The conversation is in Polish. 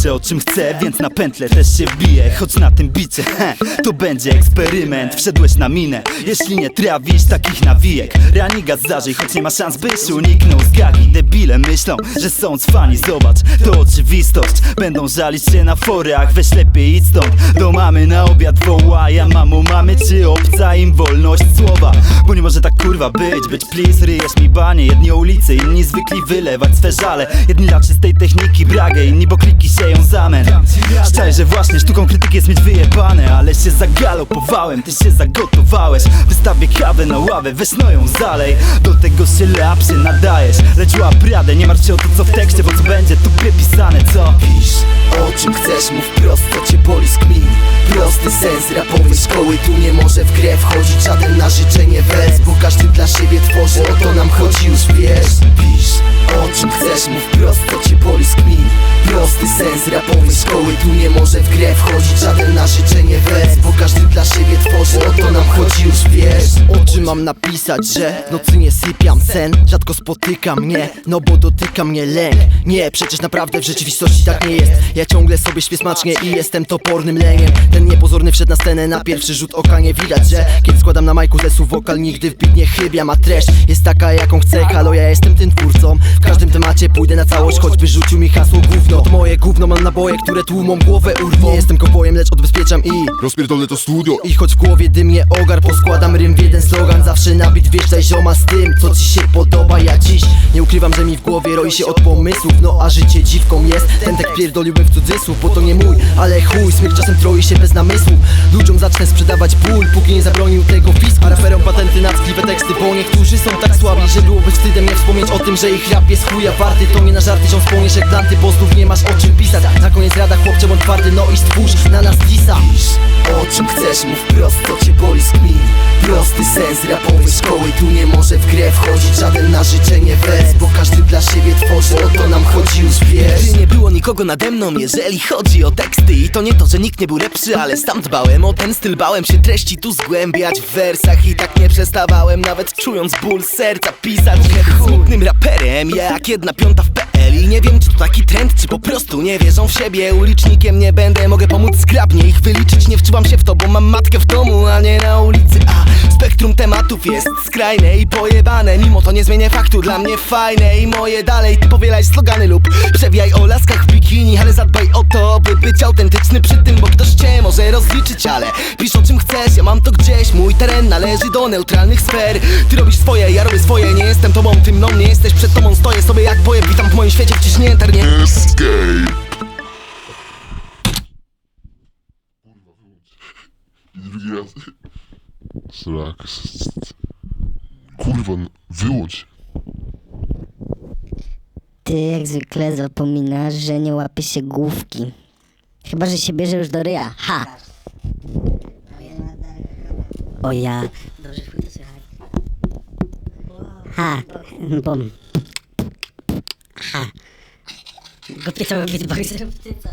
Piszę o czym chcę, więc na pętlę też się wbiję Choć na tym bicie, he, to będzie eksperyment. Wszedłeś na minę, jeśli nie trawisz takich nawijek. Raniga zdarzej, choć nie ma szans byś uniknął zgagi Debile myślą, że są cwani, zobacz To oczywistość, będą żalić się na forach Weź lepiej idź stąd, do mamy na obiad woła. Ja mamo mamy czy obca im wolność słowa? Bo nie może tak kurwa być, być please Ryjesz mi banie, jedni ulicy, inni zwykli wylewać swe żale. Jedni dla czystej techniki bragę, inni bo kliki zamęt Szczaj, że właśnie sztuką krytyki jest mieć wyjebane Ale się zagalopowałem, ty się zagotowałeś. Wystawię kawę na ławę, weź no ją zalej. Do tego się lapsy nadajesz Lecz łap radę, nie martw się o to co w tekście Bo co będzie tu pisane, co? Pisz o czym chcesz, mów prosto, cię boli z kmin Prosty sens rapowej szkoły, tu nie może w grę wchodzić żaden na życzenie wers Bo każdy dla siebie tworzy, o to nam chodzi już wiesz. Pisz o czym chcesz, mów prosto, cię boli z kmin Prosty sens. Rapowej szkoły, tu nie może w grę wchodzić żaden na życzenie wers Bo każdy dla siebie tworzy, o to nam chodzi już wiesz. O czym mam napisać, że nocy nie sypiam sen. Rzadko spotyka mnie, no bo dotyka mnie lęk. Nie, przecież naprawdę w rzeczywistości tak nie jest. Ja ciągle sobie śpię smacznie i jestem topornym leniem Ten niepozorny wszedł na scenę, na pierwszy rzut oka nie widać, że Kiedy składam na majku słów wokal, nigdy w bit nie chybiam A treść. Jest taka jaką chcę, halo ja jestem tym twórcą. W każdym temacie pójdę na całość, choćby rzucił mi hasło gówno. To moje gówno, mam naboje, które tłumą głowę urwą Nie jestem kopojem, lecz odbezpieczam i Rozpierdolę to studio. I choć w głowie dym nie ogar Poskładam rym w jeden slogan. Zawsze nabit wjeżdżaj zioma z tym Co ci się podoba ja dziś Nie ukrywam, że mi w głowie roi się od pomysłów No a życie dziwką jest. Ten tek pierdoliłbym w cudzysłów Bo to nie mój, ale chuj Smyk czasem troi się bez namysłu. Ludziom zacznę sprzedawać ból Póki nie zabronił tego fisk A raperom patenty na ckliwe teksty Bo niektórzy są tak słabi Że byłoby wstydem nie wspomnieć o tym Że ich rap jest chuja warty. To nie na żarty, ziom spłoniesz jak planty Bo znów nie masz o czym pisać. Na koniec rada chłopcze bądź twardy No i stwórz na nas disa o czym chcesz, mów prosto, cię boli z kmin. Prosty sens rapowej szkoły Tu nie może w grę wchodzić żaden na życzenie wers Bo każdy dla siebie tworzy, o to nam chodzi już wiesz nie było nikogo nade mną, jeżeli chodzi o teksty I to nie to, że nikt nie był lepszy, ale sam dbałem o ten styl Bałem się treści tu zgłębiać w wersach I tak nie przestawałem, nawet czując ból serca Pisać. Smutnym raperem, jak jedna piąta w PL I nie wiem, czy to taki trend, czy po prostu nie wierzą w siebie Ulicznikiem nie będę, mogę pomóc zgrabnie ich wyliczyć Nie wczułam się w to, bo mam matkę w domu, a nie na spektrum tematów jest skrajne i pojebane. Mimo to nie zmienię faktu, dla mnie fajne i moje dalej. Ty powielaj slogany lub przewijaj o laskach w bikini Ale zadbaj o to, by być autentyczny przy tym Bo ktoś cię może rozliczyć, ale pisz o czym chcesz Ja mam to gdzieś, mój teren należy do neutralnych sfer. Ty robisz swoje, ja robię swoje Nie jestem tobą, ty mną, nie jesteś przed tobą Stoję sobie jak pojeb, witam w moim świecie wciśnięte nie? Escape. Drugi raz Srak Kurwa, wyłącz Ty jak zwykle zapominasz, że nie łapie się główki. Chyba, że się bierze już do ryja. Ha! O ja. Dobrze, chuj to słychać. Ha! Bom. Ha! Go pytał beatboxerów, ty co?